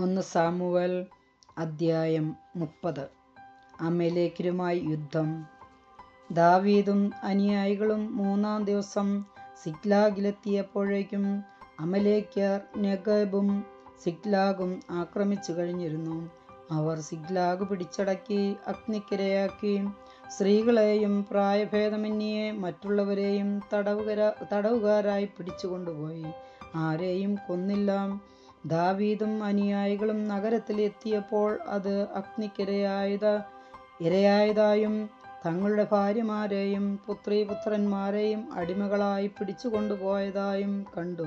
ഒന്ന് സാമുവൽ അദ്ധ്യായം മുപ്പത്. അമലേക്കരുമായി യുദ്ധം. ദാവീദും അനുയായികളും മൂന്നാം ദിവസം സിഗ്ലാഗിലെത്തിയപ്പോഴേക്കും അമലേക്കർ നെഗബും സിഗ്ലാഗും ആക്രമിച്ചു കഴിഞ്ഞിരുന്നു. അവർ സിഗ്ലാഗ് പിടിച്ചടക്കി അഗ്നിക്കിരയാക്കി സ്ത്രീകളെയും പ്രായഭേദമന്യേ മറ്റുള്ളവരെയും തടവുകര തടവുകാരായി പിടിച്ചുകൊണ്ടുപോയി. ആരെയും കൊന്നില്ല. ദാവീദും അനുയായികളും നഗരത്തിൽ എത്തിയപ്പോൾ അത് അഗ്നിക്കിരയായത ഇരയായതായും തങ്ങളുടെ ഭാര്യമാരെയും പുത്രീപുത്രന്മാരെയും അടിമകളായി പിടിച്ചുകൊണ്ടുപോയതായും കണ്ടു.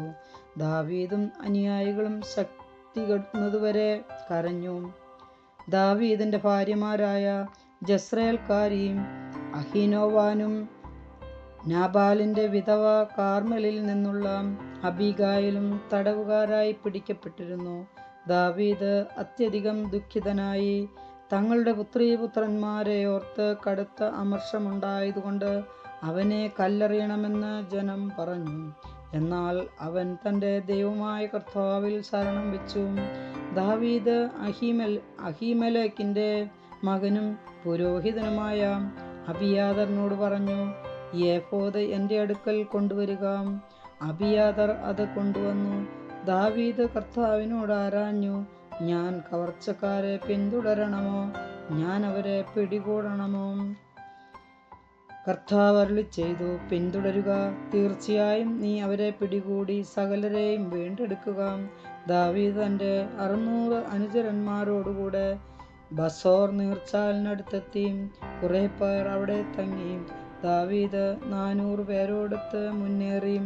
ദാവീദും അനുയായികളും ശക്തി കെടുന്നതുവരെ കരഞ്ഞു. ദാവീദിന്റെ ഭാര്യമാരായ ജസ്രേൽക്കാരിയും അഹിനോവാനും നാബാലിന്റെ വിധവ കാർമലിൽ നിന്നുള്ള അബിഗായിലും തടവുകാരായി പിടിക്കപ്പെട്ടിരുന്നു. ദാവീദ് അത്യധികം ദുഃഖിതനായി. തങ്ങളുടെ പുത്രീപുത്രന്മാരെ ഓർത്ത് കടുത്ത അമർഷമുണ്ടായതുകൊണ്ട് അവനെ കല്ലെറിയണമെന്ന് ജനം പറഞ്ഞു. എന്നാൽ അവൻ തന്റെ ദൈവമായ കർത്താവിൽ ശരണം വെച്ചു. ദാവീദ് അഹിമൽ അഹിമലേക്കിന്റെ മകനും പുരോഹിതനുമായ അബിയാദറിനോട് പറഞ്ഞു യേഫോദ് എന്റെ അടുക്കൽ കൊണ്ടുവരിക. അബിയാദർ അത് കൊണ്ടുവന്നു. ദാവീദ് കർത്താവിനോട് ആരാഞ്ഞു ഞാൻ കവർച്ചക്കാരെ പിന്തുടരണമോ? ഞാൻ അവരെ പിടികൂടണമോ? കർത്താവ് അരുളി ചെയ്തു പിന്തുടരുക. തീർച്ചയായും നീ അവരെ പിടികൂടി സകലരെയും വീണ്ടെടുക്കുക. ദാവീദ് തന്റെ അറുന്നൂറ് അനുചരന്മാരോടുകൂടെ ബസോർ നീർച്ചാലിനടുത്തെത്തി. കുറെ പേർ അവിടെ തങ്ങി. ദാവീദ് നാനൂറ് പേരോടൊത്ത് മുന്നേറി.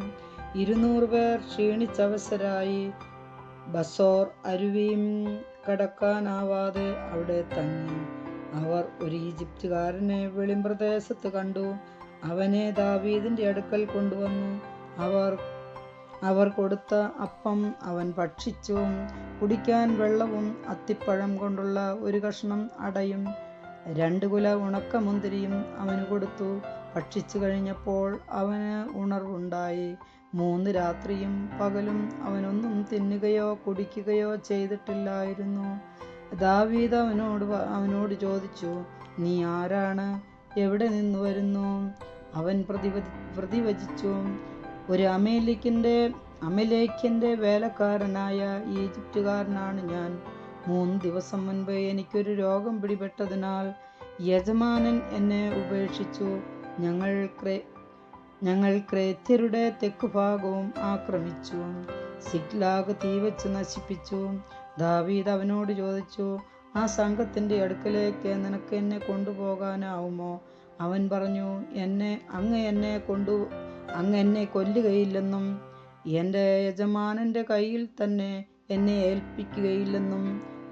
ഇരുന്നൂറ് പേർ ക്ഷീണിച്ചവസരായി ബസോർ അരുവിയും കടക്കാനാവാതെ അവിടെ തങ്ങി. അവർ ഒരു ഈജിപ്തുകാരനെ വെളിമ്പ്രദേശത്ത് കണ്ടു. അവനെ ദാവീദിന്റെ അടുക്കൽ കൊണ്ടുവന്നു. അവർ അവർ കൊടുത്ത അപ്പം അവൻ ഭക്ഷിച്ചു. കുടിക്കാൻ വെള്ളവും അത്തിപ്പഴം കൊണ്ടുള്ള ഒരു കഷ്ണം അടയും രണ്ട് കുല ഉണക്കമുന്തിരിയും അവന് കൊടുത്തു. ഭക്ഷിച്ചു കഴിഞ്ഞപ്പോൾ അവന് ഉണർവുണ്ടായി. മൂന്ന് രാത്രിയും പകലും അവനൊന്നും തിന്നുകയോ കുടിക്കുകയോ ചെയ്തിട്ടില്ലായിരുന്നു. ദാവീദ് അവനോട് അവനോട് ചോദിച്ചു നീ ആരാണ്? എവിടെ നിന്ന് വരുന്നു? അവൻ പ്രതിവ പ്രതിവചിച്ചു ഒരു അമേലിക്കിന്റെ അമലേഖ്യന്റെ വേലക്കാരനായ ഈജിപ്തുകാരനാണ് ഞാൻ. മൂന്ന് ദിവസം മുൻപ് എനിക്കൊരു രോഗം പിടിപെട്ടതിനാൽ യജമാനൻ എന്നെ ഉപേക്ഷിച്ചു. ഞങ്ങൾ ഞങ്ങൾ ക്രേത്യരുടെ തെക്കുഭാഗവും ആക്രമിച്ചു. സിഗ്ലാഗ് തീവച്ച് നശിപ്പിച്ചു. ദാവീദ് അവനോട് ചോദിച്ചു ആ സംഘത്തിന്റെ അടുക്കലേക്ക് നിനക്ക് എന്നെ കൊണ്ടുപോകാനാവുമോ? അവൻ പറഞ്ഞു എന്നെ അങ്ങ് എന്നെ കൊണ്ടു അങ്ങ് എന്നെ കൊല്ലുകയില്ലെന്നും എന്റെ യജമാനന്റെ കയ്യിൽ തന്നെ എന്നെ ഏൽപ്പിക്കുകയില്ലെന്നും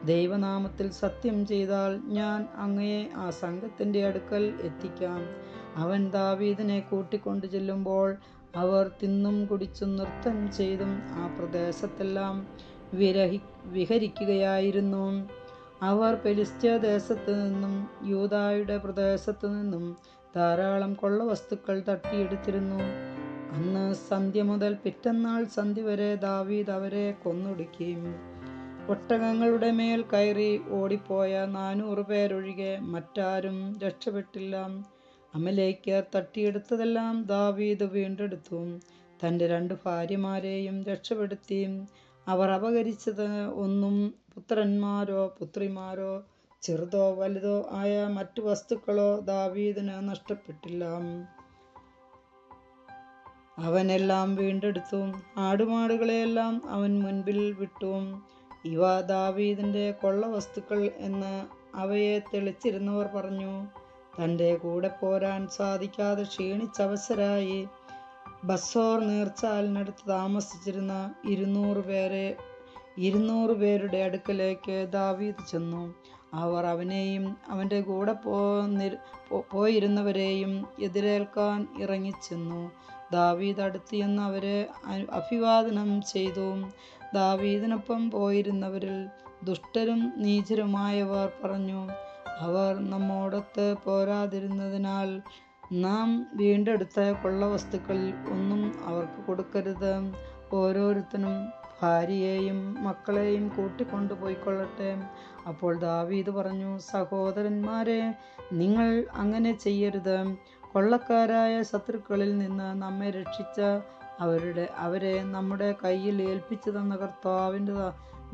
ദൈവനാമത്തിൽ സത്യം ചെയ്താൽ ഞാൻ അങ്ങയെ ആ സംഘത്തിന്റെ അടുക്കൽ എത്തിക്കാം. അവൻ ദാവീദിനെ കൂട്ടിക്കൊണ്ടു ചെല്ലുമ്പോൾ അവർ തിന്നും കുടിച്ചും നൃത്തം ചെയ്തും ആ പ്രദേശത്തെല്ലാം വിരഹി വിഹരിക്കുകയായിരുന്നു. അവർ പെലിസ്ത്യ ദേശത്തു നിന്നും യൂതായുടെ പ്രദേശത്തു നിന്നും ധാരാളം കൊള്ള കൊള്ളവസ്തുക്കൾ തട്ടിയെടുത്തിരുന്നു. അന്ന് സന്ധ്യ മുതൽ പിറ്റന്നാൾ സന്ധ്യ വരെ ദാവീദ് അവരെ കൊന്നൊടുക്കുകയും ഒട്ടകങ്ങളുടെ മേൽ കയറി ഓടിപ്പോയ നാനൂറ് പേരൊഴികെ മറ്റാരും രക്ഷപ്പെട്ടില്ല. അമലേക്കർ തട്ടിയെടുത്തതെല്ലാം ദാവീദ് വീണ്ടെടുത്തു. തന്റെ രണ്ട് ഭാര്യമാരെയും രക്ഷപ്പെടുത്തി. അവർ അപകരിച്ചത് ഒന്നും പുത്രന്മാരോ പുത്രിമാരോ ചെറുതോ വലുതോ ആയ മറ്റു വസ്തുക്കളോ ദാവീദിന് നഷ്ടപ്പെട്ടില്ല. അവനെല്ലാം വീണ്ടെടുത്തു. ആടുമാടുകളെയെല്ലാം അവൻ മുൻപിൽ വിട്ടു. ഇവ കൊള്ള വസ്തുക്കൾ എന്ന് അവയെ തെളിച്ചിരുന്നവർ പറഞ്ഞു. തന്റെ കൂടെ പോരാൻ സാധിക്കാതെ ക്ഷീണിച്ചവസരായി ബസോർ നീർച്ചാലിനടുത്ത് താമസിച്ചിരുന്ന ഇരുന്നൂറ് പേരെ ഇരുന്നൂറ് പേരുടെ അടുക്കലേക്ക് ദാവീദ് ചെന്നു. അവർ അവനെയും അവന്റെ കൂടെ പോയിരുന്നവരെയും എതിരേൽക്കാൻ ഇറങ്ങിച്ചെന്നു. ദാവീദ് അടുത്ത് ചെന്ന് അവരെ അഭിവാദനം ചെയ്തു. ദാവീദിനൊപ്പം പോയിരുന്നവരിൽ ദുഷ്ടരും നീചരുമായവർ പറഞ്ഞു അവർ നമ്മോടൊത്ത് പോരാതിരുന്നതിനാൽ നാം വീണ്ടെടുത്ത കൊള്ള വസ്തുക്കൾ ഒന്നും അവർക്ക് കൊടുക്കരുത്. ഓരോരുത്തനും ഭാര്യയെയും മക്കളെയും കൂട്ടിക്കൊണ്ടു പോയിക്കൊള്ളട്ടെ അപ്പോൾ ദാവീദ് പറഞ്ഞു സഹോദരന്മാരെ നിങ്ങൾ അങ്ങനെ ചെയ്യരുത്. കൊള്ളക്കാരായ ശത്രുക്കളിൽ നിന്ന് നമ്മെ രക്ഷിച്ച അവരുടെ അവരെ നമ്മുടെ കയ്യിൽ ഏൽപ്പിച്ചു തന്ന കർത്താവിന്റെ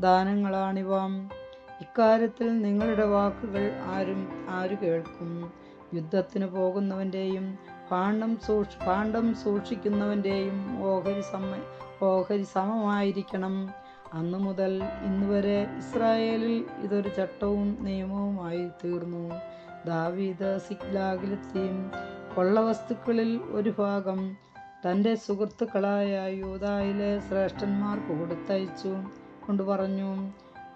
ദാനങ്ങളാണിവാം ദാനങ്ങളാണിവ. ഇക്കാര്യത്തിൽ നിങ്ങളുടെ വാക്കുകൾ ആരും ആര് കേൾക്കും. യുദ്ധത്തിന് പോകുന്നവന്റെയും പാണ്ഡം സൂക്ഷ പാണ്ഡം സൂക്ഷിക്കുന്നവന്റെയും ഓഹരി സമ ഓഹരി സമമായിരിക്കണം. അന്നു മുതൽ ഇന്നുവരെ ഇസ്രായേലിൽ ഇതൊരു ചട്ടവും നിയമവുമായി തീർന്നു ദാവീദ് സിഗ്ലാഗിലെത്തിയും കൊള്ളവസ്തുക്കളിൽ ഒരു ഭാഗം തന്റെ സുഹൃത്തുക്കളായ യൂതായിലെ ശ്രേഷ്ഠന്മാർക്ക് കൊടുത്തയച്ചു കൊണ്ടു പറഞ്ഞു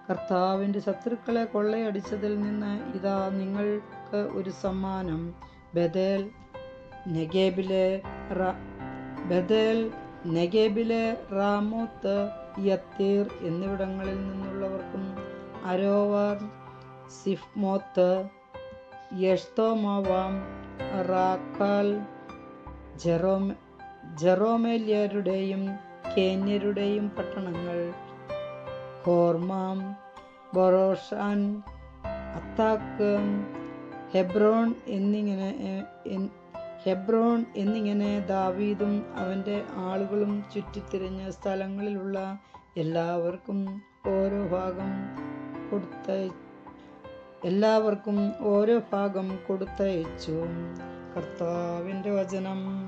കർത്താവിന്റെ ശത്രുക്കളെ കൊള്ളയടിച്ചതിൽ നിന്ന് ഇതാ നിങ്ങൾക്ക് ഒരു സമ്മാനം. ബദേൽ നെഗേബിലെ ബദേൽ നെഗേബിലെ റാമോത്ത് യത്തീർ എന്നിവിടങ്ങളിൽ നിന്നുള്ളവർക്കും അരോവർ സിഫ്മോത്ത് യഷ്തോമോവാം റാക്കാൽ ജെറോം ജെറോമേലിയരുടെയും കേന്യരുടെയും പട്ടണങ്ങൾ. ഹോർമാം ബൊറോഷാൻ അത്താക്ക് ഹെബ്രോൺ എന്നിങ്ങനെ ഹെബ്രോൺ എന്നിങ്ങനെ ദാവീദും അവന്റെ ആളുകളും ചുറ്റിത്തിരിഞ്ഞ സ്ഥലങ്ങളിലുള്ള എല്ലാവർക്കും ഓരോ ഭാഗം കൊടുത്ത എല്ലാവർക്കും ഓരോ ഭാഗം കൊടുത്തയച്ചു. കർത്താവിന്റെ വചനം.